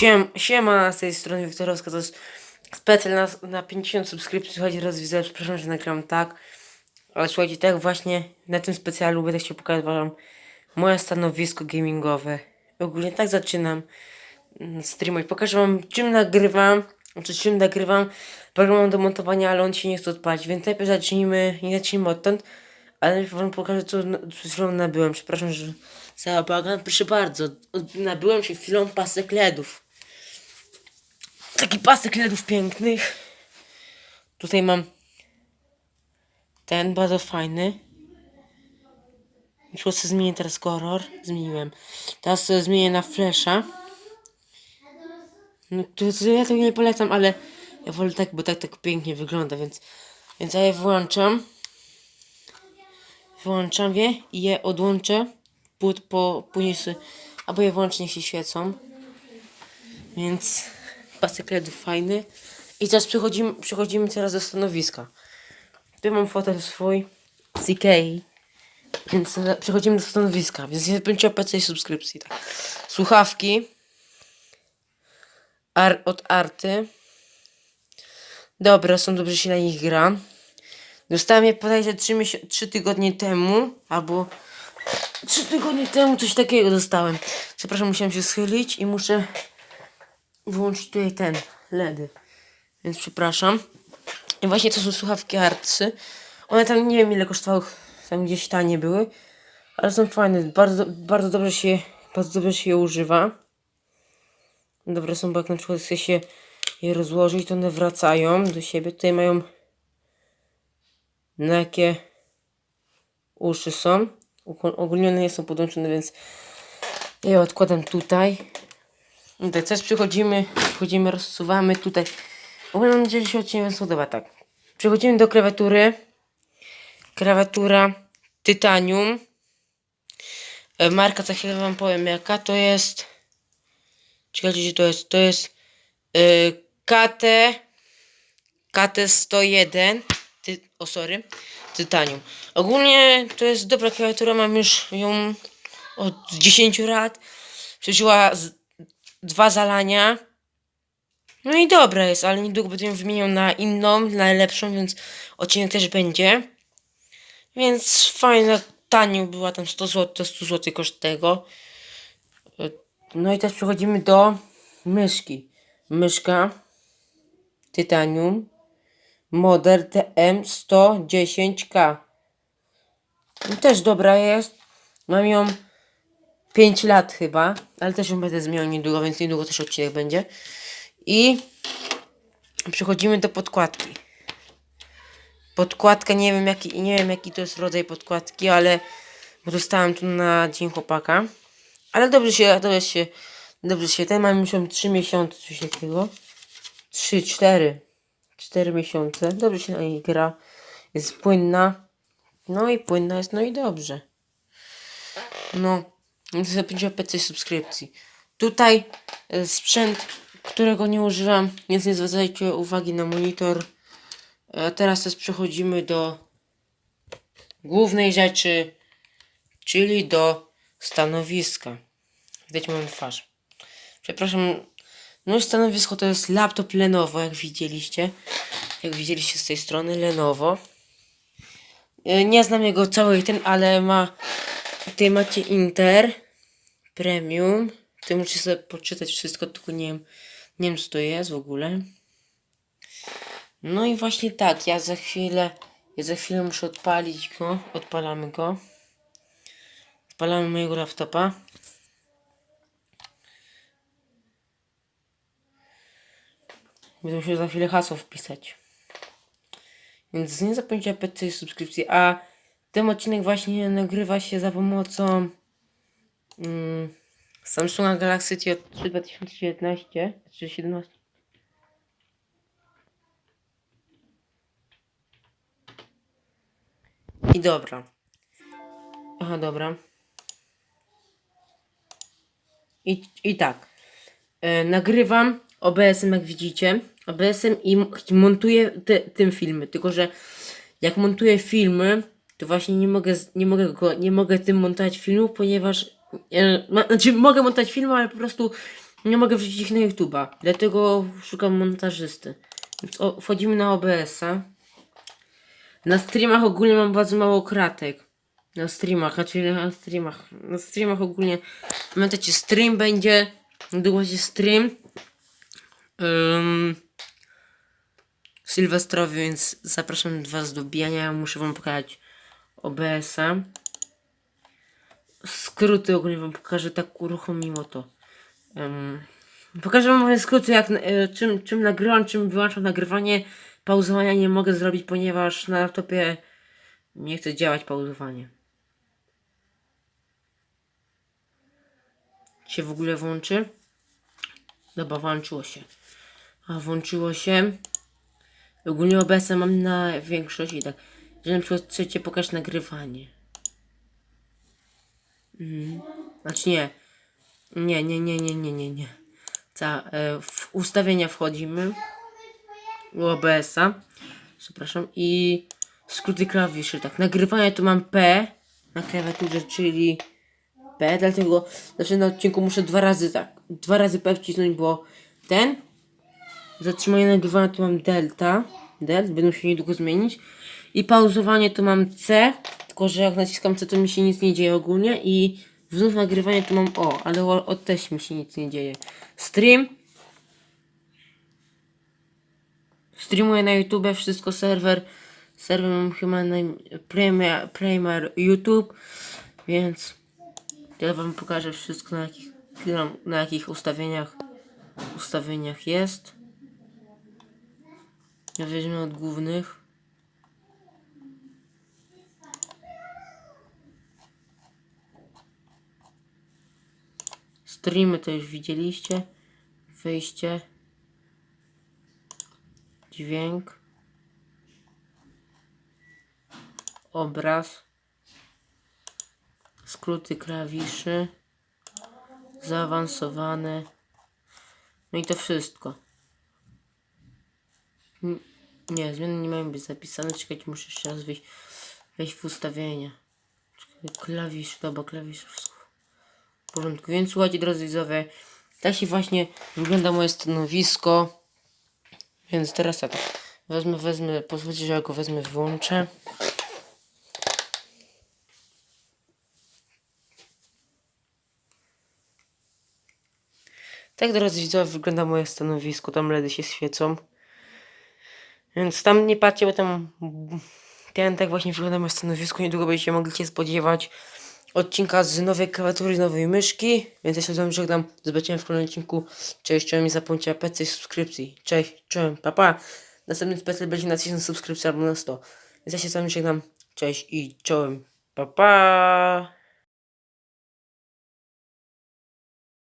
Siem, siema z tej strony Wiktorowska, to jest specjal na, na 50 subskrypcji, słuchajcie, raz widzę, przepraszam, że nagram tak, ale słuchajcie, tak właśnie na tym specjalu będę chciał pokazać wam moje stanowisko gamingowe. Ogólnie tak zaczynam mm, streamować, pokażę wam czym nagrywam, czy czym nagrywam, program do montowania, ale on się nie chce odpalić, więc najpierw zacznijmy, nie zacznijmy odtąd, ale najpierw wam pokażę co chwilą nabyłem, przepraszam, że za bagan, proszę bardzo, nabyłem się chwilą pasek ledów. Taki pasek ledów pięknych. Tutaj mam ten bardzo fajny. Muszę sobie zmienić teraz kolor. Zmieniłem. Teraz sobie zmienię na flesza. No, to, to ja tego nie polecam, ale ja wolę tak, bo tak tak pięknie wygląda, więc więc ja je włączam. Włączam je i je odłączę. Po, po, później sobie, albo je włącznie się świecą. Więc pasek LEDów fajny. I teraz przechodzimy, przechodzimy teraz do stanowiska. Tu mam fotel swój z Ikei. Więc e, przechodzimy do stanowiska. Więc nie będzie o PC i subskrypcji. Tak. Słuchawki. Ar od Arty. Dobra, są dobrze się na nich gra. Dostałem je bodajże 3, miesią- 3 tygodnie temu. Albo 3 tygodnie temu coś takiego dostałem. Przepraszam, musiałem się schylić i muszę wyłączyć tutaj ten LEDy. Więc przepraszam. I właśnie to są słuchawki Artsy. One tam nie wiem ile kosztowały, tam gdzieś tanie były, ale są fajne. Bardzo, bardzo dobrze się, bardzo dobrze się je używa. Dobre są, bo jak na przykład chce się je rozłożyć, to one wracają do siebie. Tutaj mają na jakie uszy są. Ogólnie nie są podłączone, więc je odkładam tutaj. I tak, teraz przechodzimy, przechodzimy, rozsuwamy tutaj. W ogóle mam nadzieję, że się odcinek Wam spodoba, tak. Przechodzimy do klawiatury. Klawiatura Titanium. E, Marka, za chwilę Wam powiem jaka to jest. Czekajcie, gdzie to jest? To jest yy, KT KT101 ty, o sorry, Titanium. Ogólnie to jest dobra klawiatura, mam już ją od 10 lat. Przeżyła z, dwa zalania. No i dobra jest, ale niedługo będę ją wymieniał na inną, na lepszą, więc odcinek też będzie. Więc fajna, tanią była tam 100 zł, 100 zł koszt tego. No i teraz przechodzimy do myszki. Myszka Titanium Model TM110K. No Też dobra jest. Mam ją 5 lat chyba, ale też ją będę zmieniał niedługo, więc niedługo też odcinek będzie. I przechodzimy do podkładki. Podkładka, nie wiem jaki, nie wiem jaki to jest rodzaj podkładki, ale bo dostałem tu na dzień chłopaka. Ale dobrze się, dobrze się, dobrze się, ten mam już 3 miesiące, coś takiego. 3, 4, 4 miesiące. Dobrze się na niej gra. Jest płynna. No i płynna jest, no i dobrze. No, zapięcie PC subskrypcji. Tutaj e, sprzęt, którego nie używam, więc nie zwracajcie uwagi na monitor. E, teraz też przechodzimy do głównej rzeczy, czyli do stanowiska. Widać moją twarz. Przepraszam, no stanowisko to jest laptop Lenovo, jak widzieliście. Jak widzieliście z tej strony, Lenovo. E, Nie znam jego całej ten, ale ma Tutaj macie Inter Premium. Tutaj musicie sobie poczytać wszystko, tylko nie wiem, nie wiem co to jest w ogóle. No i właśnie tak, ja za chwilę, ja za chwilę muszę odpalić go. Odpalamy go. Odpalamy mojego laptopa. Będę musiał za chwilę hasło wpisać. Więc nie zapomnijcie o PC subskrypcji. A ten odcinek właśnie nagrywa się za pomocą mm, Samsunga Galaxy J3 2019 czy 17. I dobra. Aha, dobra. I, i tak. E, nagrywam OBS-em, jak widzicie. OBS-em i montuję te, tym filmy. Tylko, że jak montuję filmy, to właśnie nie mogę, nie mogę go, nie mogę tym montować filmów, ponieważ, e, ma, znaczy mogę montować filmy, ale po prostu nie mogę wrzucić ich na YouTube'a, dlatego szukam montażysty. Więc o, wchodzimy na OBS-a. Na streamach ogólnie mam bardzo mało kratek. Na streamach, znaczy na streamach. Na streamach ogólnie pamiętacie, stream będzie. Niedługo będzie stream. Um, więc zapraszam Was do bijania. Muszę Wam pokazać OBS-a. Skróty ogólnie Wam pokażę, tak uruchomimo to. Um, pokażę Wam moje skróty, jak, e, czym, czym nagrywam, czym wyłączam nagrywanie. Pauzowania nie mogę zrobić, ponieważ na laptopie nie chce działać pauzowanie. Się w ogóle włączy? Dobra, włączyło się. A włączyło się. Ogólnie OBS mam na większość i tak. Że na przykład chcecie pokazać nagrywanie. Mhm. Znaczy nie. Nie, nie, nie, nie, nie, nie, nie. Ca, e, w ustawienia wchodzimy. U OBS-a. Przepraszam. I skróty klawiszy. Tak, nagrywanie to mam P na klawiaturze, czyli P, dlatego znaczy na odcinku muszę dwa razy tak, dwa razy P wcisnąć, bo ten zatrzymanie nagrywania to mam delta, del, będą się niedługo zmienić i pauzowanie to mam C, tylko że jak naciskam C to mi się nic nie dzieje ogólnie i znów nagrywanie to mam O, ale o, o też mi się nic nie dzieje. Stream streamuję na YouTube, wszystko serwer, serwer mam chyba na Premier, Premier YouTube, więc ja wam pokażę wszystko na jakich, na jakich ustawieniach ustawieniach jest. Ja weźmę od głównych. Streamy to już widzieliście. Wyjście. Dźwięk. Obraz. Skróty klawiszy. Zaawansowane. No i to wszystko. Nie, zmiany nie mają być zapisane. Czekajcie, muszę jeszcze raz wejść, wejść w ustawienia. Czekaj, klawisz, dobra, klawisz, w porządku. Więc słuchajcie, drodzy widzowie, tak się właśnie wygląda moje stanowisko. Więc teraz tak, wezmę, wezmę, pozwólcie, że ja go wezmę, włączę. Tak, drodzy widzowie, wygląda moje stanowisko. Tam LEDy się świecą. Więc tam nie patrzcie, bo tam ten tak właśnie wygląda moje stanowisko. Niedługo będziecie mogli się spodziewać odcinka z nowej klawiatury, nowej myszki. Więc ja się z wami żegnam. Zobaczymy w kolejnym odcinku. Cześć, czołem i zapomnijcie PC subskrypcji. Cześć, czołem, papa. Pa. Następny specjal będzie na 1000 subskrypcji albo na 100. Więc ja się z wami żegnam. Cześć i czołem, papa. Pa.